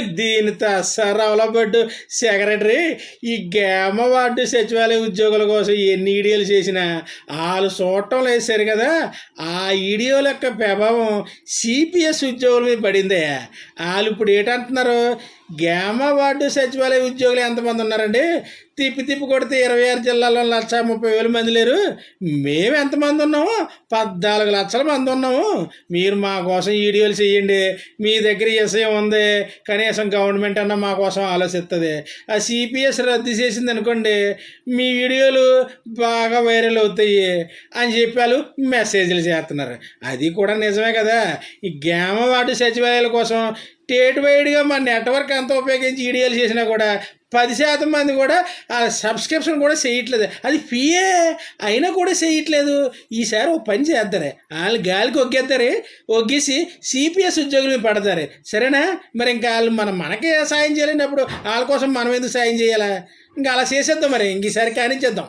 దీనితో సరవలబడ్డు సెక్రటరీ ఈ గ్రామ వార్డు సచివాలయ ఉద్యోగుల కోసం ఎన్ని ఈడియోలు చేసినా వాళ్ళు చూడటం లేదు సరి కదా. ఆ ఈడియోల యొక్క ప్రభావం సిపిఎస్ ఉద్యోగుల మీద పడిందే. వాళ్ళు ఇప్పుడు ఏంటంటున్నారు? గ్రామ వార్డు సచివాలయ ఉద్యోగులు ఎంతమంది ఉన్నారండి? తిప్పి తిప్పి కొడితే ఇరవై ఆరు జిల్లాలో లక్ష ముప్పై వేల మంది లేరు. మేము ఎంతమంది ఉన్నాము? పద్నాలుగు లక్షల మంది ఉన్నాము. మీరు మా కోసం వీడియోలు చేయండి. మీ దగ్గర విషయం ఉంది. కనీసం గవర్నమెంట్ అన్న మా కోసం ఆలోచిస్తుంది. ఆ సిపిఎస్ రద్దు చేసింది అనుకోండి మీ వీడియోలు బాగా వైరల్ అవుతాయి అని చెప్పి వాళ్ళు మెసేజ్లు చేస్తున్నారు. అది కూడా నిజమే కదా. ఈ గ్రామ వార్డు సచివాలయాల కోసం స్టేట్ వైడ్గా మన నెట్వర్క్ అంత ఉపయోగించి వీడియోలు చేసినా కూడా పది శాతం మంది కూడా ఆ సబ్స్క్రిప్షన్ కూడా చేయట్లేదు. అది ఫీయే అయినా కూడా చేయట్లేదు. ఈసారి ఓ పని చేద్దరే. వాళ్ళు గాలికి ఒగ్గేస్తారు ఒగ్గేసి సిపిఎస్ ఉద్యోగులు పడతారు. సరేనా? మరి ఇంకా వాళ్ళు మనం మనకే సాయం చేయలేనప్పుడు వాళ్ళ కోసం మనం ఎందుకు సాయం చేయాలా? ఇంకా అలా చేసేద్దాం మరి. ఇంక ఈసారి కానిచ్చేద్దాం